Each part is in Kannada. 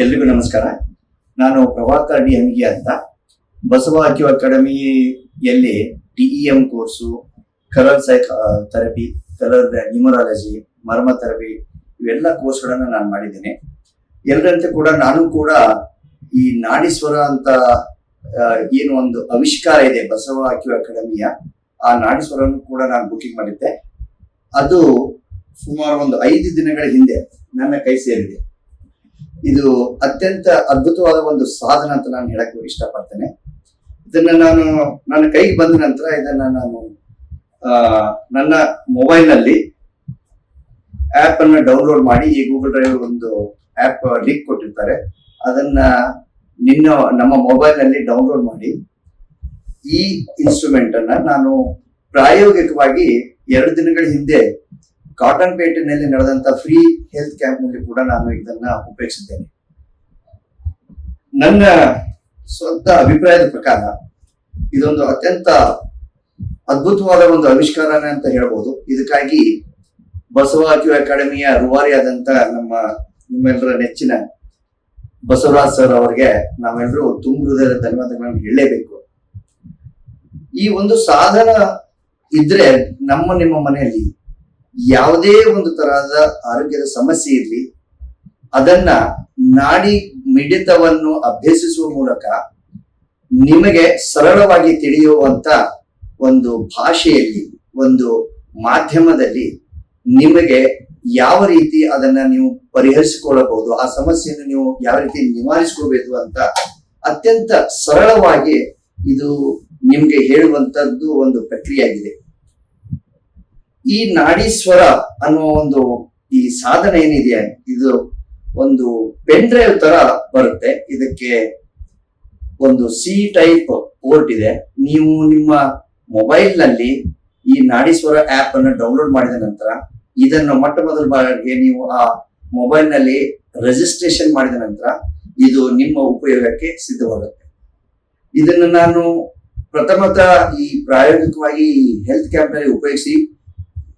ಎಲ್ರಿಗೂ ನಮಸ್ಕಾರ. ನಾನು ಪ್ರಭಾಕರ್ ಡಿ ಹಂಗಿ ಅಂತ. ಬಸವ ಅಕ್ಯೂ ಅಕಾಡೆಮಿಯಲ್ಲಿ TEM course, colour psych therapy, colour numerology, marma therapy ಇವೆಲ್ಲ ಕೋರ್ಸ್ಗಳನ್ನು ನಾನು ಮಾಡಿದ್ದೇನೆ. ಎಲ್ಲರಂತೆ ಕೂಡ ನಾನು ಕೂಡ ಈ ನಾಡೀಶ್ವರ ಅಂತ ಏನು ಒಂದು ಆವಿಷ್ಕಾರ ಇದೆ ಬಸವ ಅಕ್ಯೂ ಅಕಾಡೆಮಿಯ, ಆ ನಾಡೀಶ್ವರನ್ನು ಕೂಡ ನಾನು ಬುಕಿಂಗ್ ಮಾಡಿದ್ದೆ. ಅದು ಸುಮಾರು ಒಂದು ಐದು ದಿನಗಳ ಹಿಂದೆ ನನ್ನ ಕೈ ಸೇರಿದೆ. ಇದು ಅತ್ಯಂತ ಅದ್ಭುತವಾದ ಒಂದು ಸಾಧನ ಅಂತ ನಾನು ಹೇಳಕ್ ಇಷ್ಟಪಡ್ತೇನೆ. ಇದನ್ನ ನಾನು, ನನ್ನ ಕೈಗೆ ಬಂದ ನಂತರ ಇದನ್ನ ನಾನು ನನ್ನ ಮೊಬೈಲ್ನಲ್ಲಿ ಆಪ್ ಅನ್ನ ಡೌನ್ಲೋಡ್ ಮಾಡಿ ಈ ಗೂಗಲ್ ಡ್ರೈವ್ ಒಂದು ಆಪ್ ಲಿಂಕ್ ಕೊಟ್ಟಿರ್ತಾರೆ. ಅದನ್ನ ನಿನ್ನ, ನಮ್ಮ ಮೊಬೈಲ್ನಲ್ಲಿ ಡೌನ್ಲೋಡ್ ಮಾಡಿ ಈ ಇನ್ಸ್ಟ್ರೂಮೆಂಟ್ ಅನ್ನ ನಾನು ಪ್ರಾಯೋಗಿಕವಾಗಿ ಎರಡು ದಿನಗಳ ಹಿಂದೆ ಕಾಟನ್ ಪೇಟೆನಲ್ಲಿ ನಡೆದಂತ ಫ್ರೀ ಹೆಲ್ತ್ ಕ್ಯಾಂಪ್ನಲ್ಲಿ ಕೂಡ ನಾನು ಇದನ್ನ ಉಪಯೋಗಿಸಿದ್ದೇನೆ. ನನ್ನ ಸ್ವಂತ ಅಭಿಪ್ರಾಯದ ಪ್ರಕಾರ ಇದೊಂದು ಅತ್ಯಂತ ಅದ್ಭುತವಾದ ಒಂದು ಆವಿಷ್ಕಾರನೇ ಅಂತ ಹೇಳ್ಬೋದು. ಇದಕ್ಕಾಗಿ ಬಸವ ಅಕಾಡೆಮಿಯ ರೂವಾರಿಯಾದಂತ ನಮ್ಮ ನಿಮ್ಮೆಲ್ಲರ ನೆಚ್ಚಿನ ಬಸವರಾಜ್ ಸರ್ ಅವರಿಗೆ ನಾವೆಲ್ಲರೂ ತುಂಬ ಹೃದಯದ ಧನ್ಯವಾದಗಳನ್ನು ಹೇಳಲೇಬೇಕು. ಈ ಒಂದು ಸಾಧನ ಇದ್ರೆ ನಮ್ಮ ನಿಮ್ಮ ಮನೆಯಲ್ಲಿ ಯಾವುದೇ ಒಂದು ತರಹದ ಆರೋಗ್ಯದ ಸಮಸ್ಯೆ ಇರಲಿ, ಅದನ್ನ ನಾಡಿ ಮಿಡಿತವನ್ನು ಅಭ್ಯಸಿಸುವ ಮೂಲಕ ನಿಮಗೆ ಸರಳವಾಗಿ ತಿಳಿಯುವಂತ ಒಂದು ಭಾಷೆಯಲ್ಲಿ, ಒಂದು ಮಾಧ್ಯಮದಲ್ಲಿ ನಿಮಗೆ ಯಾವ ರೀತಿ ಅದನ್ನ ನೀವು ಪರಿಹರಿಸಿಕೊಳ್ಳಬಹುದು, ಆ ಸಮಸ್ಯೆಯನ್ನು ನೀವು ಯಾವ ರೀತಿ ನಿವಾರಿಸಿಕೊಳ್ಬೇಕು ಅಂತ ಅತ್ಯಂತ ಸರಳವಾಗಿ ಇದು ನಿಮ್ಗೆ ಹೇಳುವಂತದ್ದು ಒಂದು ಪ್ರಕ್ರಿಯೆ ಆಗಿದೆ ಈ ನಾಡೀಶ್ವರ ಅನ್ನೋ ಒಂದು ಈ ಸಾಧನೆ ಏನಿದೆ, ಇದು ಒಂದು ಪೆನ್ ತರ ಬರುತ್ತೆ. ಇದಕ್ಕೆ ಒಂದು ಸಿ ಟೈಪ್ ಪೋರ್ಟ್ ಇದೆ. ನೀವು ನಿಮ್ಮ ಮೊಬೈಲ್ನಲ್ಲಿ ಈ ನಾಡೀಶ್ವರ ಆಪ್ ಅನ್ನು ಡೌನ್ಲೋಡ್ ಮಾಡಿದ ನಂತರ ಇದನ್ನು ಮೊಟ್ಟ ಮೊದಲ ಬಾರಿಗೆ ನೀವು ಆ ಮೊಬೈಲ್ನಲ್ಲಿ ರಿಜಿಸ್ಟ್ರೇಷನ್ ಮಾಡಿದ ನಂತರ ಇದು ನಿಮ್ಮ ಉಪಯೋಗಕ್ಕೆ ಸಿದ್ಧವಾಗುತ್ತೆ. ಇದನ್ನು ನಾನು ಪ್ರಥಮತಃ ಈ ಪ್ರಾಯೋಗಿಕವಾಗಿ ಹೆಲ್ತ್ ಕ್ಯಾಂಪ್ನಲ್ಲಿ ಉಪಯೋಗಿಸಿ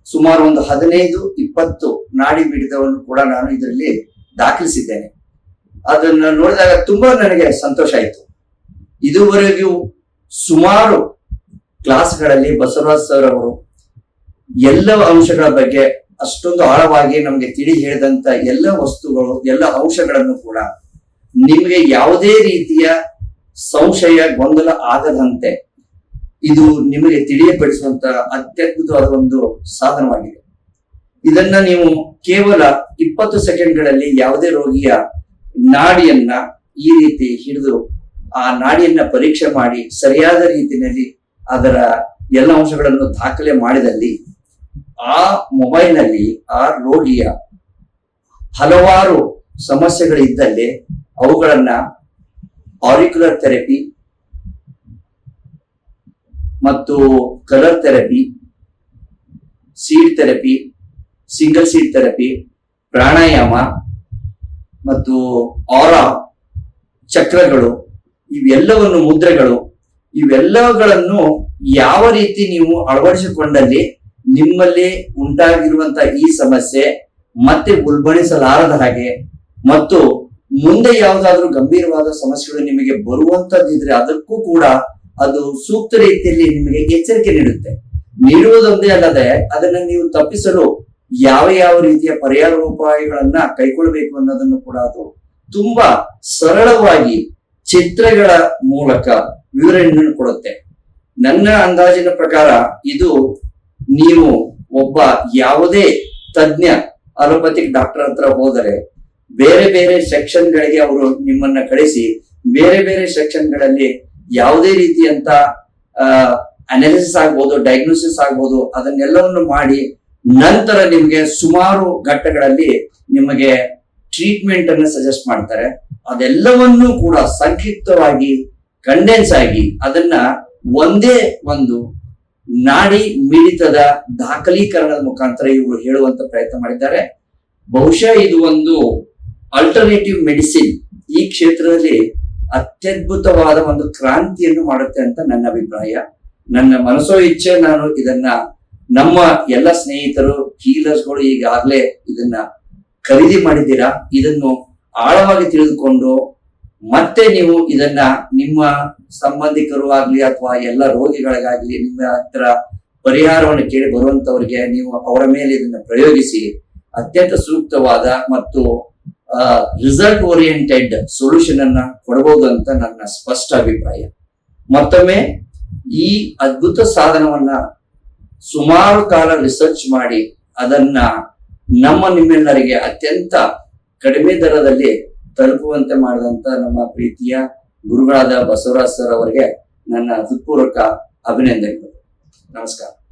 ಸುಮಾರು ಒಂದು ಹದಿನೈದು, ಇಪ್ಪತ್ತು ನಾಡಿ ಮಿಡಿತವನ್ನು ಕೂಡ ನಾನು ಇದರಲ್ಲಿ ದಾಖಲಿಸಿದ್ದೇನೆ. ಅದನ್ನು ನೋಡಿದಾಗ ತುಂಬಾ ನನಗೆ ಸಂತೋಷ ಆಯಿತು. ಇದುವರೆಗೂ ಸುಮಾರು ಕ್ಲಾಸ್ಗಳಲ್ಲಿ ಬಸವರಾಜ್ ಸರ್ ಅವರು ಎಲ್ಲ ಅಂಶಗಳ ಬಗ್ಗೆ ಅಷ್ಟೊಂದು ಆಳವಾಗಿ ನಮಗೆ ತಿಳಿ ಹೇಳಿದಂತ ಎಲ್ಲ ವಸ್ತುಗಳು, ಎಲ್ಲ ಅಂಶಗಳನ್ನು ಕೂಡ ನಿಮಗೆ ಯಾವುದೇ ರೀತಿಯ ಸಂಶಯ, ಗೊಂದಲ ಆಗದಂತೆ ಇದು ನಿಮಗೆ ತಿಳಿಯಪಡಿಸುವಂತ ಅತ್ಯದ್ಭುತವಾದ ಒಂದು ಸಾಧನವಾಗಿದೆ. ಇದನ್ನ ನೀವು ಕೇವಲ ಇಪ್ಪತ್ತು ಸೆಕೆಂಡ್ಗಳಲ್ಲಿ ಯಾವುದೇ ರೋಗಿಯ ನಾಡಿಯನ್ನ ಈ ರೀತಿ ಹಿಡಿದು ಆ ನಾಡಿಯನ್ನ ಪರೀಕ್ಷೆ ಮಾಡಿ ಸರಿಯಾದ ರೀತಿಯಲ್ಲಿ ಅದರ ಎಲ್ಲ ಅಂಶಗಳನ್ನು ದಾಖಲೆ ಮಾಡಿದಲ್ಲಿ ಆ ಮೊಬೈಲ್ನಲ್ಲಿ ಆ ರೋಗಿಯ ಹಲವಾರು ಸಮಸ್ಯೆಗಳಿದ್ದಲ್ಲಿ ಅವುಗಳನ್ನ ಆರಿಕ್ಯುಲರ್ ಥೆರಪಿ ಮತ್ತು colour therapy seed therapy single seed therapy pranayama ಮತ್ತು ಆರ ಚಕ್ರಗಳು, ಇವೆಲ್ಲವನ್ನು ಮುದ್ರೆಗಳು ಇವೆಲ್ಲಗಳನ್ನು ಯಾವ ರೀತಿ ನೀವು ಅಳವಡಿಸಿಕೊಂಡಲ್ಲಿ ನಿಮ್ಮಲ್ಲಿ ಉಂಟಾಗಿರುವಂತ ಈ ಸಮಸ್ಯೆ ಮತ್ತೆ ಉಲ್ಬಣಿಸಲಾರದ ಹಾಗೆ ಮತ್ತು ಮುಂದೆ ಯಾವುದಾದ್ರೂ ಗಂಭೀರವಾದ ಸಮಸ್ಯೆಗಳು ನಿಮಗೆ ಬರುವಂತದ್ದಿದ್ರೆ ಅದಕ್ಕೂ ಕೂಡ ಅದು ಸೂಕ್ತ ರೀತಿಯಲ್ಲಿ ನಿಮಗೆ ಎಚ್ಚರಿಕೆ ನೀಡುತ್ತೆ. ನೀಡುವುದೊಂದೇ ಅಲ್ಲದೆ ಅದನ್ನ ನೀವು ತಪ್ಪಿಸಲು ಯಾವ ಯಾವ ರೀತಿಯ ಪರಿಹಾರ ಉಪಾಯಗಳನ್ನ ಕೈಗೊಳ್ಳಬೇಕು ಅನ್ನೋದನ್ನು ಕೂಡ ಅದು ತುಂಬಾ ಸರಳವಾಗಿ ಚಿತ್ರಗಳ ಮೂಲಕ ವಿವರಣೆಯನ್ನು ಕೊಡುತ್ತೆ. ನನ್ನ ಅಂದಾಜಿನ ಪ್ರಕಾರ ಇದು ನೀವು ಒಬ್ಬ ಯಾವುದೇ ತಜ್ಞ, ಅಲೋಪತಿಕ್ ಡಾಕ್ಟರ್ ಹತ್ರ ಹೋದರೆ ಬೇರೆ ಬೇರೆ ಸೆಕ್ಷನ್ ಗಳಿಗೆ ಅವರು ನಿಮ್ಮನ್ನ ಕಳಿಸಿ, ಬೇರೆ ಬೇರೆ ಸೆಕ್ಷನ್ಗಳಲ್ಲಿ ಯಾವುದೇ ರೀತಿಯಂತ ಅನಾಲಿಸಿಸ್ ಆಗ್ಬೋದು ಡಯಾಗ್ನೋಸಿಸ್ ಆಗ್ಬೋದು, ಅದನ್ನೆಲ್ಲವನ್ನು ಮಾಡಿ ನಂತರ ನಿಮಗೆ ಸುಮಾರು ಘಟ್ಟಗಳಲ್ಲಿ ನಿಮಗೆ ಟ್ರೀಟ್ಮೆಂಟ್ ಅನ್ನು ಸಜೆಸ್ಟ್ ಮಾಡ್ತಾರೆ. ಅದೆಲ್ಲವನ್ನೂ ಕೂಡ ಸಂಕ್ಷಿಪ್ತವಾಗಿ ಕಂಡೆನ್ಸ್ ಆಗಿ ಅದನ್ನ ಒಂದೇ ಒಂದು ನಾಡಿ ಮಿಡಿತದ ದಾಖಲೀಕರಣದ ಮುಖಾಂತರ ಇವರು ಹೇಳುವಂತ ಪ್ರಯತ್ನ ಮಾಡಿದ್ದಾರೆ. ಬಹುಶಃ ಇದು ಒಂದು ಅಲ್ಟರ್ನೇಟಿವ್ ಮೆಡಿಸಿನ್ ಈ ಕ್ಷೇತ್ರದಲ್ಲಿ ಅತ್ಯದ್ಭುತವಾದ ಒಂದು ಕ್ರಾಂತಿಯನ್ನು ಮಾಡುತ್ತೆ ಅಂತ ನನ್ನ ಅಭಿಪ್ರಾಯ. ನನ್ನ ಮನಸ್ಸೋ ಇಚ್ಛೆ ನಾನು ಇದನ್ನ ನಮ್ಮ ಎಲ್ಲ ಸ್ನೇಹಿತರು ಕೀಲರ್ಸ್ಗಳು ಈಗಾಗಲೇ ಇದನ್ನ ಖರೀದಿ ಮಾಡಿದ್ದೀರಾ? ಇದನ್ನು ಆಳವಾಗಿ ತಿಳಿದುಕೊಂಡು ಮತ್ತೆ ನೀವು ಇದನ್ನ ನಿಮ್ಮ ಸಂಬಂಧಿಕರು ಆಗ್ಲಿ ಅಥವಾ ಎಲ್ಲ ರೋಗಿಗಳಿಗಾಗ್ಲಿ ನಿಮ್ಮ ಹತ್ರ ಪರಿಹಾರವನ್ನು ಕೇಳಿ ಬರುವಂತವರಿಗೆ ನೀವು ಅವರ ಮೇಲೆ ಇದನ್ನ ಪ್ರಯೋಗಿಸಿ ಅತ್ಯಂತ ಸೂಕ್ತವಾದ ಮತ್ತು ರಿಸಲ್ಟ್ ಓರಿಯೆಂಟೆಡ್ ಸೊಲ್ಯೂಷನ್ ಅನ್ನ ಕೊಡಬಹುದು ಅಂತ ನನ್ನ ಸ್ಪಷ್ಟ ಅಭಿಪ್ರಾಯ. ಮತ್ತೊಮ್ಮೆ, ಈ ಅದ್ಭುತ ಸಾಧನವನ್ನ ಸುಮಾರು ಕಾಲ ರಿಸರ್ಚ್ ಮಾಡಿ, ಅದನ್ನ ನಮ್ಮ ನಿಮ್ಮೆಲ್ಲರಿಗೆ ಅತ್ಯಂತ ಕಡಿಮೆ ದರದಲ್ಲಿ ತಲುಪುವಂತೆ ಮಾಡಿದಂತ ನಮ್ಮ ಪ್ರೀತಿಯ ಗುರುಗಳಾದ ಬಸವರಾಜ್ ಸರ್ ಅವರಿಗೆ ನನ್ನ ಹೃತ್ಪೂರ್ವಕ ಅಭಿನಂದನೆಗಳು. ನಮಸ್ಕಾರ.